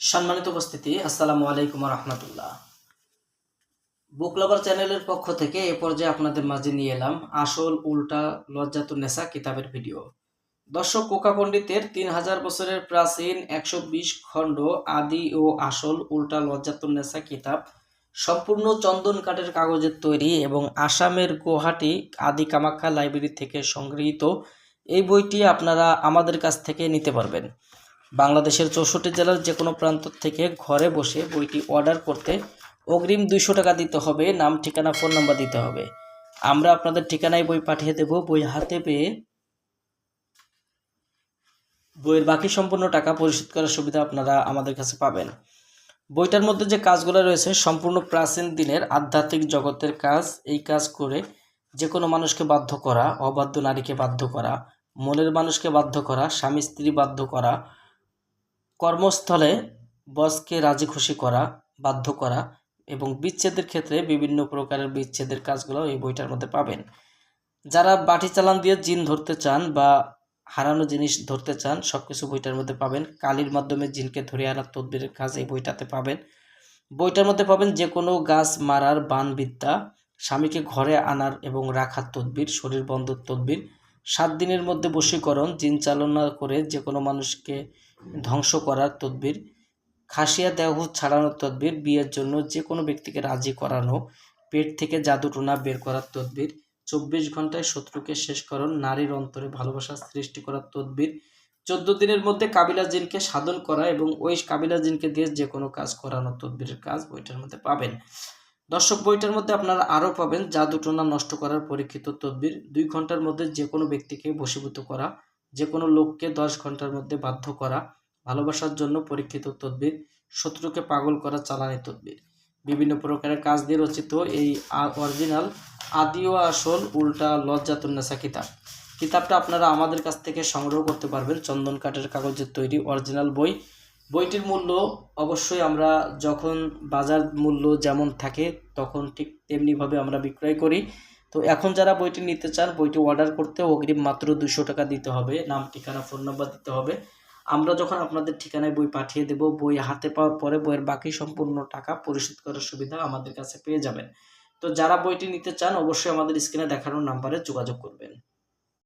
সম্মানিত উপস্থিতি, আসসালামু আলাইকুম রহমতুল্লাহ বুক লাভার চ্যানেলের পক্ষ থেকে এ পর্যায়ে আপনাদের মাঝে নিয়ে এলাম আসল, উল্টা, লজ্জাতুন নেশা কিতাবের ভিডিও। দর্শক, কোকা পণ্ডিতের তিন হাজার বছরের প্রাচীন একশো বিশ খণ্ড আদি ও আসল, উল্টা, লজ্জাতুন নেশা কিতাব সম্পূর্ণ চন্দন কাঠের কাগজের তৈরি এবং আসামের গুয়াহাটি আদি কামাখ্যা লাইব্রেরি থেকে সংগৃহীত। এই বইটি আপনারা আমাদের কাছ থেকে নিতে পারবেন। বাংলাদেশের চৌষট্টি জেলার যে কোনো প্রান্ত থেকে ঘরে বসে বইটি অর্ডার করতে অগ্রিম দুইশো টাকা দিতে হবে, নাম, ঠিকানা, ফোন নাম্বার দিতে হবে। আমরা আপনাদের ঠিকানায় বই পাঠিয়ে দেব। বই হাতে পেয়ে বইয়ের বাকি সম্পূর্ণ টাকা পরিশোধ করার সুবিধা আপনারা আমাদের কাছে পাবেন। বইটার মধ্যে যে কাজগুলো রয়েছে, সম্পূর্ণ প্রাচীন দিনের আধ্যাত্মিক জগতের কাজ, এই কাজ করে যে কোনো মানুষকে বাধ্য করা, অবাধ্য নারীকে বাধ্য করা, মনের মানুষকে বাধ্য করা স্বামী স্ত্রী বাধ্য করা কর্মস্থলে বসকে রাজি খুশি করা, বাধ্য করা এবং বিচ্ছেদের ক্ষেত্রে বিভিন্ন প্রকারের বিচ্ছেদের কাজগুলো এই বইটার মধ্যে পাবেন। যারা বাটি চালান দিয়ে জিন ধরতে চান বা হারানো জিনিস ধরতে চান সব কিছু বইটার মধ্যে পাবেন। কালির মাধ্যমে জিনকে ধরে আনার তদবিরের কাজ এই বইটাতে পাবেন। বইটার মধ্যে পাবেন যে কোনো গাছ মারার বানবিদ্যা, স্বামীকে ঘরে আনার এবং রাখার তদবির, শরীর বন্ধর তদবির, সাত দিনের মধ্যে বশীকরণ, জিন চালনা করে যে কোনো মানুষকে ধ্বংস করার তদবির, খাসিয়া দেহ ছাড়ানোর তদবির, বিয়ের জন্য যে কোনো ব্যক্তিকে রাজি করানো, পেট থেকে জাদুটোনা বের করার তদবির, চব্বিশ ঘন্টায় শত্রুকে শেষ করণ নারীর অন্তরে ভালোবাসা সৃষ্টি করার তদবির, চোদ্দ দিনের মধ্যে কাবিলা জিনকে সাধন করা এবং ওই কাবিলা জিনকে দিয়ে যে কোনো কাজ করানোর তদবিরের কাজ বইটার মধ্যে পাবেন। দর্শক, বইটার মধ্যে আপনারা আরও পাবেন জাদুটোনা নষ্ট করার পরীক্ষিত তদবির, দুই ঘণ্টার মধ্যে যে কোনো ব্যক্তিকে বশীভূত করা যে কোনো লোককে দশ ঘণ্টার মধ্যে বাধ্য করা ভালোবাসার জন্য পরীক্ষিত তদবির, শত্রুকে পাগল করা চালানি তদবির। বিভিন্ন প্রকারের কাজ দিয়ে রচিত এই অরিজিনাল আদি ও আসল উল্টা লজ্জাতুন্নেসা কিতাব। কিতাবটা আপনারা আমাদের কাছ থেকে সংগ্রহ করতে পারবেন চন্দন কাঠের কাগজের তৈরি অরিজিনাল বই। বইটির মূল্য অবশ্যই আমরা যখন বাজার মূল্য যেমন থাকে তখন ঠিক তেমনিভাবে আমরা বিক্রয় করি। তো এখন যারা বইটি নিতে চান, বইটি অর্ডার করতে অগ্রিম মাত্র দুশো টাকা দিতে হবে। নাম, ঠিকানা, ফোন নাম্বার দিতে হবে। আমরা যখন আপনাদের ঠিকানায় বই পাঠিয়ে দেব, বই হাতে পাওয়ার পরে বইয়ের বাকি সম্পূর্ণ টাকা পরিশোধ করার সুবিধা আমাদের কাছে পেয়ে যাবেন। তো যারা বইটি নিতে চান, অবশ্যই আমাদের স্ক্রিনে দেখানো নাম্বারে যোগাযোগ করবেন।